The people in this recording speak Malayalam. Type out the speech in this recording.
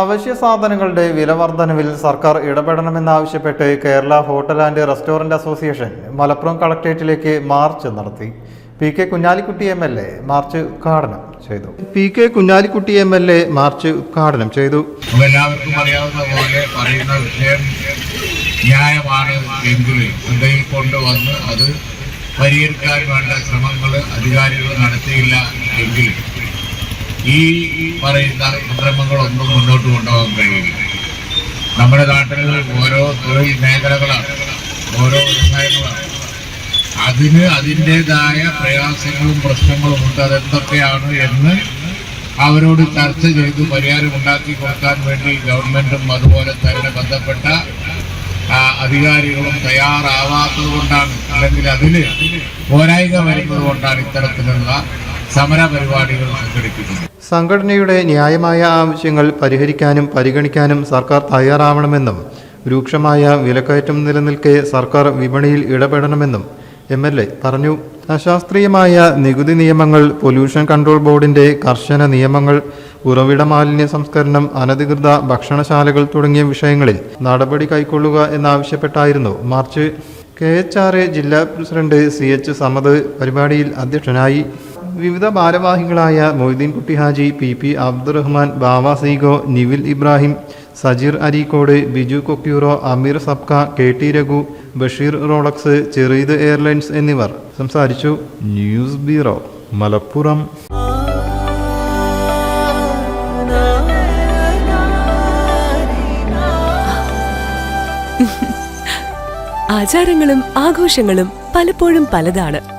അവശ്യ സാധനങ്ങളുടെ വില വർധനവിൽ സർക്കാർ ഇടപെടണമെന്നാവശ്യപ്പെട്ട് Kerala hotel and restaurant association Malappuram കളക്ടറേറ്റിലേക്ക് march നടത്തി. P K Kunhalikutty M L A march ഉദ്ഘാടനം ചെയ്തു. P K Kunhalikutty M L A march ഉദ്ഘാടനം ചെയ്തു. എല്ലാവർക്കും അറിയാവുന്ന പോലെ പറയുന്ന വിഷയം ന്യായമാണ് ശ്രദ്ധയിൽ കൊണ്ടുവന്ന് അത് പരിഹരിക്കാൻ വേണ്ട ശ്രമങ്ങൾ അധികാരികൾ നടത്തിയില്ല എങ്കിൽ ഈ പറയുന്ന സംരംഭങ്ങളൊന്നും മുന്നോട്ട് കൊണ്ടുപോകാൻ കഴിയില്ല. നമ്മുടെ നാട്ടിൽ ഓരോ തൊഴിൽ മേഖലകളാണ് ഓരോ വ്യവസായങ്ങളാണ്. അതിന് അതിന്റെതായ പ്രയാസങ്ങളും പ്രശ്നങ്ങളും ഉണ്ട്. അതെന്തൊക്കെയാണ് എന്ന് അവരോട് ചർച്ച ചെയ്ത് പരിഹാരം ഉണ്ടാക്കി കൊടുക്കാൻ വേണ്ടി ഗവൺമെന്റും അതുപോലെ തന്നെ ബന്ധപ്പെട്ട അധികാരികളും തയ്യാറാവാത്തത് കൊണ്ടാണ്. അല്ലെങ്കിൽ അതിൽ പോരായ്മ വരുന്നത് കൊണ്ടാണ് ഇത്തരത്തിലുള്ള സമര പരിപാടികൾ സംഘടനയുടെ ന്യായമായ ആവശ്യങ്ങൾ പരിഹരിക്കാനും പരിഗണിക്കാനും സർക്കാർ തയ്യാറാവണമെന്നും രൂക്ഷമായ വിലക്കയറ്റം നിലനിൽക്കെ സർക്കാർ വിപണിയിൽ ഇടപെടണമെന്നും എം എൽ എ പറഞ്ഞു. അശാസ്ത്രീയമായ നികുതി നിയമങ്ങൾ പൊല്യൂഷൻ കൺട്രോൾ ബോർഡിന്റെ കർശന നിയമങ്ങൾ ഉറവിട മാലിന്യ സംസ്കരണം അനധികൃത ഭക്ഷണശാലകൾ തുടങ്ങിയ വിഷയങ്ങളിൽ നടപടി കൈക്കൊള്ളുക എന്നാവശ്യപ്പെട്ടായിരുന്നു march. K H R A ജില്ലാ പ്രസിഡന്റ് സി എച്ച് സമദ് പരിപാടിയിൽ അധ്യക്ഷനായി വിവിധ ഭാരവാഹികളായ മൊയ്തീൻ കുട്ടി ഹാജി പി പി അബ്ദുറഹ്മാൻ ബാവ സീഗോ നിവിൽ ഇബ്രാഹിം സജീർ അരീക്കോട് ബിജു കൊക്യൂറോ Ameer Sabkha K T Raghu Basheer Rolex ചെറീദ് airlines എന്നിവർ സംസാരിച്ചു. News bureau Malappuram. ആചാരങ്ങളും ആഘോഷങ്ങളും പലപ്പോഴും പലതാണ്.